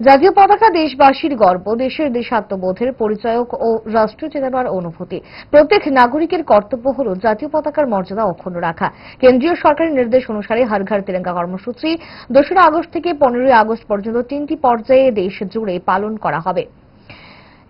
জাতীয় পতাকা দেশবাসীর গর্ব, দেশের দেশাত্মবোধের পরিচয়ক ও রাষ্ট্র চেতনার অনুভূতি। প্রত্যেক নাগরিকের কর্তব্য হল জাতীয় পতাকার মর্যাদা অক্ষুণ্ণ রাখা। কেন্দ্রীয় সরকারের নির্দেশ অনুসারে হর ঘর তিরঙ্গা কর্মসূচি দোসরা আগস্ট থেকে পনেরোই আগস্ট পর্যন্ত তিনটি পর্যায়ে দেশ জুড়ে পালন করা হবে।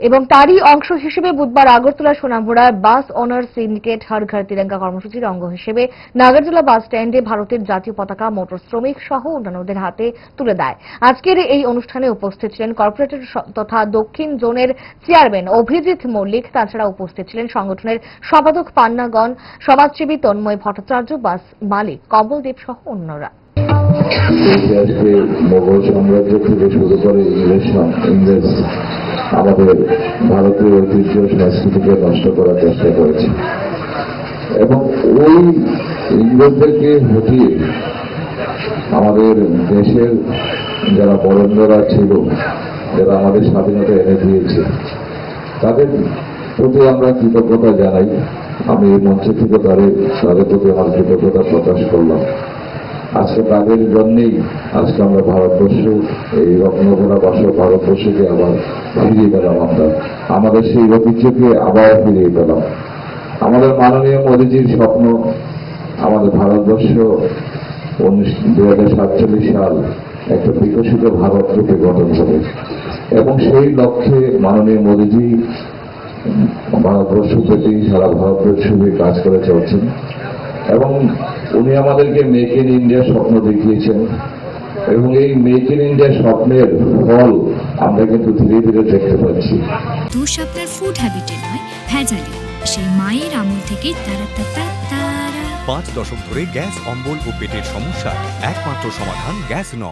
এবং তারই অংশ হিসেবে বুধবার Agartala সোনামুড়ার bus owners syndicate Har Ghar Tiranga কর্মসূচির অঙ্গ হিসেবে নাগারজোলা বাস স্ট্যান্ডে ভারতের জাতীয় পতাকা, মোটর শ্রমিক সহ অন্যান্যদের হাতে তুলে দেয়। আজকের এই অনুষ্ঠানে উপস্থিত ছিলেন কর্পোরেটর তথা দক্ষিণ জোনের চেয়ারম্যান অভিজিৎ মল্লিক, তাছাড়া উপস্থিত ছিলেন সংগঠনের সম্পাদক পান্নাগণ সমাজসেবী তন্ময় ভট্টাচার্য, বাস মালিক কমলদেব সহ অন্যরা। মোগল সাম্রাজ্য থেকে শুরু করে ইংরেজ ইংরেজ আমাদের ভারতীয় ঐতিহ্য সংস্কৃতিকে নষ্ট করার চেষ্টা করেছে। এবং ওই ইংরেজদেরকে হটিয়ে আমাদের দেশের যারা বরেন্দ্ররা ছিল, যারা আমাদের স্বাধীনতা এনে দিয়েছে, তাদের প্রতি আমরা কৃতজ্ঞতা জানাই। আমি এই মঞ্চ থেকে তাদের তাদের প্রতি আমার কৃতজ্ঞতা প্রকাশ করলাম। আজকে তাদের জন্যেই আজকে আমরা ভারতবর্ষ এই রত্নগোড়া বাসা ভারতবর্ষকে আবার ফিরিয়ে পেলাম আমরা। আমাদের সেই ঐতিহ্যকে আবার ফিরিয়ে পেলাম। আমাদের মাননীয় মোদীজির স্বপ্ন আমাদের ভারতবর্ষ হাজার সাতচল্লিশ সাল একটা বিকশিত ভারত রূপে গঠন হবে। এবং সেই লক্ষ্যে মাননীয় মোদীজি ভারতবর্ষ প্রতি সারা ভারতবর্ষ কাজ করে চলছেন। এবং উনি আমাদেরকে মেক ইন ইন্ডিয়ার স্বপ্ন দেখিয়েছেন। এবং এই মেক ইন ইন্ডিয়া স্বপ্নের ফল আমরা কিন্তু ধীরে ধীরে দেখতে পাচ্ছি। দোষ আপনার ফুড হ্যাবিটে নয় ভেজালে। সেই মায়ের আমল তারা তারা পাঁচ দশক ধরে গ্যাস অম্বল ও পেটের সমস্যা। একমাত্র সমাধান গ্যাস নল।